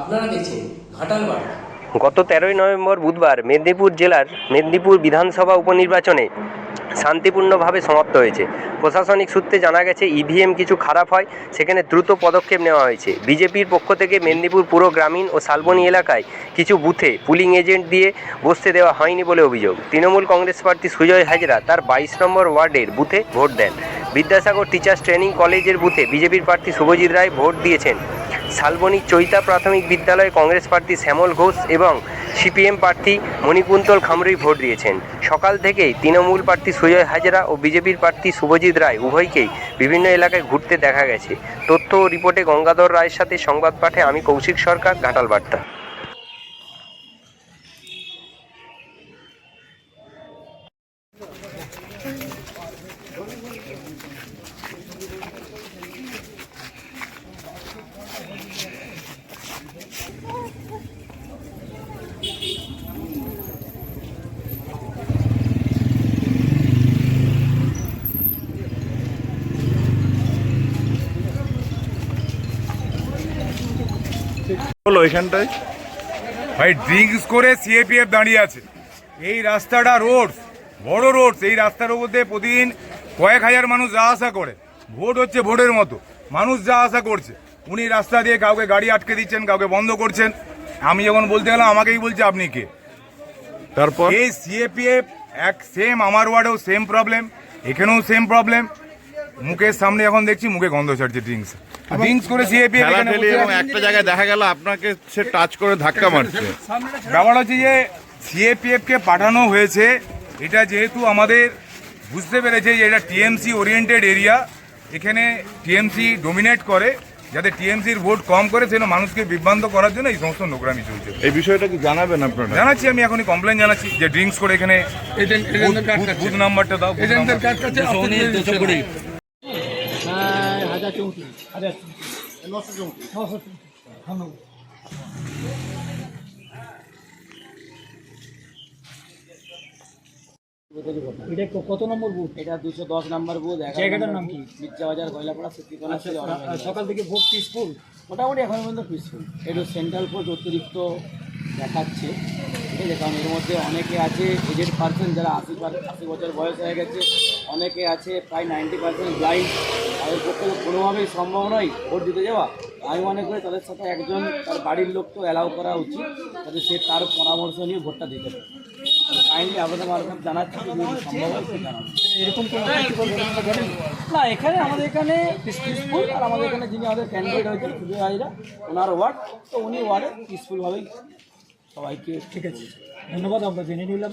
আপনারা গত তেরোই নভেম্বর বুধবার মেদিনীপুর জেলার মেদিনীপুর বিধানসভা উপনির্বাচনে শান্তিপূর্ণভাবে সমাপ্ত হয়েছে। প্রশাসনিক সূত্রে জানা গেছে, ইভিএম কিছু খারাপ হয়, সেখানে দ্রুত পদক্ষেপ নেওয়া হয়েছে। বিজেপির পক্ষ থেকে মেদিনীপুর পুরো গ্রামীণ ও শালবনী এলাকায় কিছু বুথে পুলিং এজেন্ট দিয়ে বসতে দেওয়া হয়নি বলে অভিযোগ। তৃণমূল কংগ্রেস প্রার্থী সুজয় হাজরা তার বাইশ নম্বর ওয়ার্ডের বুথে ভোট দেন। বিদ্যাসাগর টিচার্স ট্রেনিং কলেজের বুথে বিজেপির প্রার্থী শুভজিৎ রায় ভোট দিয়েছেন। শালবনী চৈতা প্রাথমিক বিদ্যালয়ে কংগ্রেস প্রার্থী শ্যামল ঘোষ এবং সিপিএম প্রার্থী মণিকুন্তল খামরুই ভোট দিয়েছেন। সকাল থেকেই তৃণমূল প্রার্থী সুজয় হাজরা ও বিজেপির প্রার্থী শুভজিৎ রায় উভয়কেই বিভিন্ন এলাকায় ঘুরতে দেখা গেছে। তথ্য ও রিপোর্টে গঙ্গাধর রায়ের সাথে সংবাদ পাঠে আমি কৌশিক সরকার, ঘাটাল বার্তা। হলো এখানটায়? ভাই ড্রিঙ্কস করে সিএপিএফ দাঁড়িয়ে আছে। এই রাস্তাটা রোড বড় রোড এই রাস্তার মধ্যে প্রতিদিন কয়েক হাজার মানুষ যা আসা করে। ভোট হচ্ছে ভোটের মতো। মানুষ যা আশা করছে। উনি রাস্তা দিয়ে কাউকে গাড়ি আটকে দিচ্ছেন কাউকে বন্ধ করছেন। আমি যখন বলতে গেলাম আমাকেই বলছে আপনি কে? তারপর? এই সিএপিএফ এক সেম আমার ওয়ার্ডেও সেম প্রবলেম এখানেও সেম প্রবলেম মুখের সামনে এখন দেখছি মুখে গন্ধ ছাড়ছে ড্রিঙ্কস ড্রিঙ্কস করে সিএপিএফ ঠেলাঠেলি এবং একটা জায়গায় দেখা গেল আপনাকে সে টাচ করে ধাক্কা মারছে। ব্যাপার হচ্ছে যে সিএপিএফ কে পাঠানো হয়েছে এটা যেহেতু আমাদের বুঝতে পেরেছে যে এটা টিএমসি ওরিয়েন্টেড এরিয়া এখানে টিএমসি ডোমিনেট করে যাতে টিএমসির ভোট কম করে সেজন্য মানুষকে বিভ্রান্ত করার জন্য এই সমস্ত নোংরামি চলছে। এই বিষয়টা কি জানাবেন আপনারা? জানাচ্ছি আমি এখনই কমপ্লেন জানাচ্ছি যে ড্রিঙ্কস করে এখানে বুথ- বুথ নাম্বারটা দাও বুথ নাম্বারটা। এটা ক- কত নম্বর বুথ এটা দুশো দশ নম্বর বুথ জায়গাটার নাম কি? মির্জা বাজার কয়লাপাড়া সকাল থেকে ভোট পিসফুল মোটামুটি এখন পর্যন্ত পিসফুল একটু সেন্ট্রাল ফোর্স অতিরিক্ত দেখাচ্ছে। ঠিক আছে, কারণ এর মধ্যে অনেকে আছে এজেড পার্সেন্ট যারা আশি আশি বছর বয়স হয়ে গেছে, অনেকে আছে প্রায় নাইনটি পার্সেন্ট ব্লাইন্ড তাদের পক্ষে কোনোভাবেই সম্ভব নয় ভোট দিতে যাওয়া। আমি মনে করি তাদের সাথে একজন, তার বাড়ির লোক তো অ্যালাউ করা উচিত, যাতে সে তার পরামর্শ নিয়ে ভোটটা দিতে পারে। কাইন্ডলি আপনাদের মারফত জানাচ্ছি সম্ভব এরকম না, এখানে আমাদের এখানে পিসফুল আর আমাদের এখানে যিনি আমাদের ক্যান্ডিডেট হয়েছেন ওনার ওয়ার্ড তো উনি ওয়ার্ডে পিসফুলভাবেই সবাইকে ঠিক আছে ধন্যবাদ আমরা জেনে নিলাম।